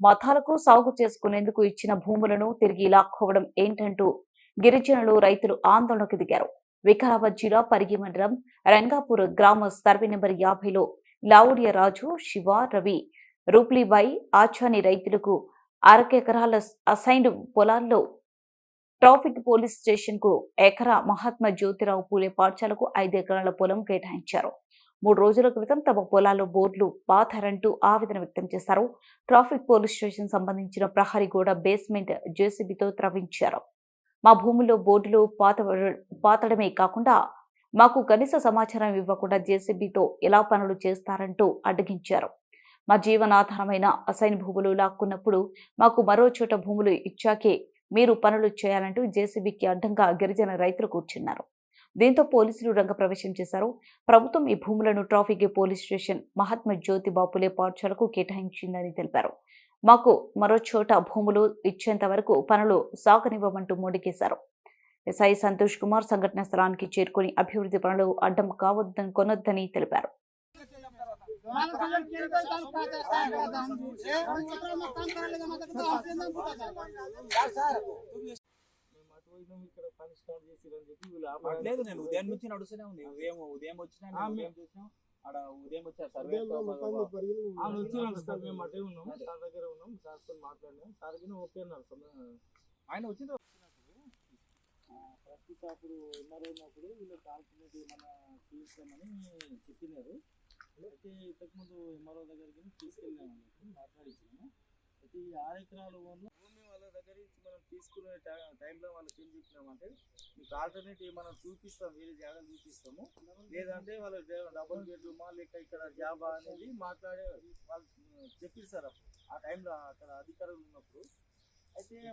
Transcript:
మతాలకు సాగు చేసుకునేందుకు ఇచ్చిన భూములను తిరిగి లాక్కోవడం ఏంటంటూ గిరిజనులు రైతులు ఆందోళనకు దిగారు. వికారాబాద్ జిల్లా పరిగి మండలం రంగాపూర్ గ్రామ సర్వే నెంబర్ యాభైలో లావుడియ రాజు శివ రవి రూప్లీబాయి ఆచాని రైతులకు అరకెకరాల అసైన్డ్ పొలాల్లో ట్రాఫిక్ పోలీస్ స్టేషన్కు ఎకరా మహాత్మా జ్యోతిరావు పూలే పాఠశాలకు ఐదు ఎకరాల పొలం కేటాయించారు. మూడు రోజుల క్రితం తమ పొలాల్లో బోర్డులు పాతరంటూ ఆవేదన వ్యక్తం చేశారు. ట్రాఫిక్ పోలీస్ స్టేషన్ సంబంధించిన ప్రహరీ గోడ బేస్మెంట్ జేసీబీతో త్రవించారు మా భూమిలో బోర్డులు పాత పాతడమే కాకుండా మాకు కనీస సమాచారం ఇవ్వకుండా జేసీబీతో ఎలా పనులు చేస్తారంటూ అడ్డగించారు. మా జీవనాధారమైన అసైన్ భూములు లాక్కున్నప్పుడు మాకు మరో చోట భూములు ఇచ్చాకే మీరు పనులు చేయాలంటూ జేసీబీకి అడ్డంగా గిరిజన రైతులు కూర్చున్నారు. దీంతో పోలీసులు రంగప్రవేశం చేశారు? ప్రభుత్వం ఈ భూములను traffic police station Mahatma Jyoti Baphule పాఠశాలకు కేటాయించిందని తెలిపారు. మాకు మరో చోట భూములు ఇచ్చేంత వరకు పనులు సాగనివ్వమంటూ మొండికేశారు. ఎస్ఐ సంతోష్ కుమార్ సంఘటన స్థలానికి చేరుకుని అభివృద్ధి పనులు అడ్డం కావద్దని కొనొద్దని తెలిపారు. పోయినాం ఇక్కడ పని స్టార్ట్ చేసిరని చెప్పి వీళ్ళు. లేదు నేను ఉదయం నుంచి నడుస్తూనే ఉంది ఉదయం ఉదయం వచ్చినా ఉదయం చూసినా ఆడ ఉదయం వచ్చా సర్వే ఆ నుంచి సార్ మేము అటే ఉన్నాం సార్ దగ్గర ఉన్నాం సార్తో మాట్లాడినాం. సార్కి ఓకే అన్నారు ఆయన వచ్చింది ప్రస్తుతం అప్పుడు ఎంఆర్ఓ ఉన్నప్పుడు వీళ్ళు కాల్కునేది ఏమైనా చూస్తామని చెప్పినారు. అయితే ఇంతకుముందు ఎంఆర్ఓ దగ్గరికి తీసుకెళ్ళాము మాట్లాడించాము అయితే ఈ ఆరు ఎకరాలు భూమి వాళ్ళ దగ్గర తీసుకునే టై- టైంలో వాళ్ళకి ఏం చెప్పినామంటే మీకు ఆల్టర్నేటివ్ మనం చూపిస్తాం వేరే జాగా చూపిస్తాము. లేదంటే వాళ్ళ డబుల్ బెడ్రూమా లేక ఇక్కడ జాబా అనేది మాట్లాడే వాళ్ళు చెప్పిస్తారు అప్పుడు. ఆ టైంలో అక్కడ అధికారులు ఉన్నప్పుడు. అయితే